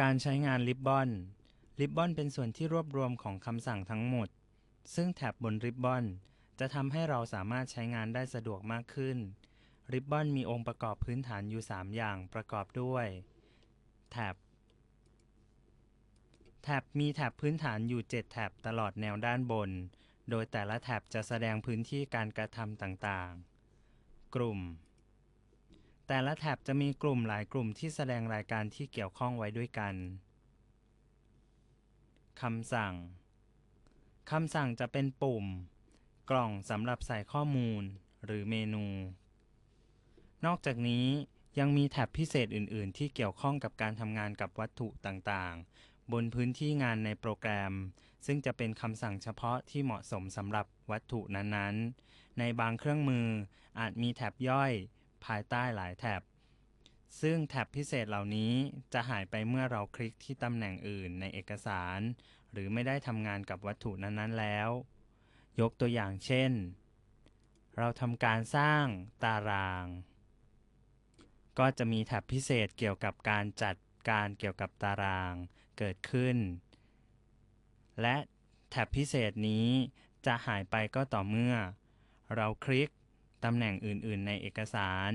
การใช้งานริบบอนริบบอนเป็นส่วนที่รวบรวมของคำสั่งทั้งหมด ซึ่งแท็บบนริบบอนจะทำให้เราสามารถใช้งานได้สะดวกมากขึ้นริบบอนมีองค์ประกอบพื้นฐานอยู่ 3 อย่างประกอบด้วยแท็บแท็บมีแท็บพื้นฐานอยู่ 7 แท็บตลอดแนวด้านบน โดยแต่ละแท็บจะแสดงพื้นที่การกระทำต่างๆ กลุ่ม แต่ละแท็บจะมีกลุ่มหลายกลุ่มที่แสดงรายการที่เกี่ยวข้องไว้ด้วยกัน คำสั่ง คำสั่งจะเป็นปุ่ม กล่องสำหรับใส่ข้อมูล หรือเมนู นอกจากนี้ยังมีแท็บพิเศษอื่น ๆ ที่เกี่ยวข้องกับการทำงานกับวัตถุต่าง ๆ บนพื้นที่งานในโปรแกรม ซึ่งจะเป็นคำสั่งเฉพาะที่เหมาะสมสำหรับวัตถุนั้น ๆ ในบางเครื่องมืออาจมีแท็บย่อย ภายใต้หลายแท็บ ซึ่งแท็บพิเศษเหล่านี้จะหายไปเมื่อเราคลิกที่ตำแหน่งอื่นในเอกสาร หรือไม่ได้ทำงานกับวัตถุนั้นๆแล้ว ยกตัวอย่างเช่น เราทำการสร้างตาราง ก็จะมีแท็บพิเศษเกี่ยวกับการจัดการเกี่ยวกับตารางเกิดขึ้น และแท็บพิเศษนี้จะหายไปก็ต่อเมื่อ เราคลิก ตำแหน่งอื่น ๆ ในเอกสาร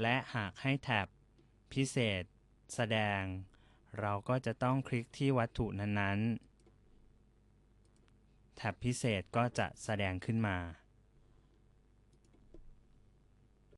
และหากให้แท็บพิเศษ แสดง เราก็จะต้องคลิกที่วัตถุนั้น ๆ แท็บพิเศษก็จะแสดงขึ้นมา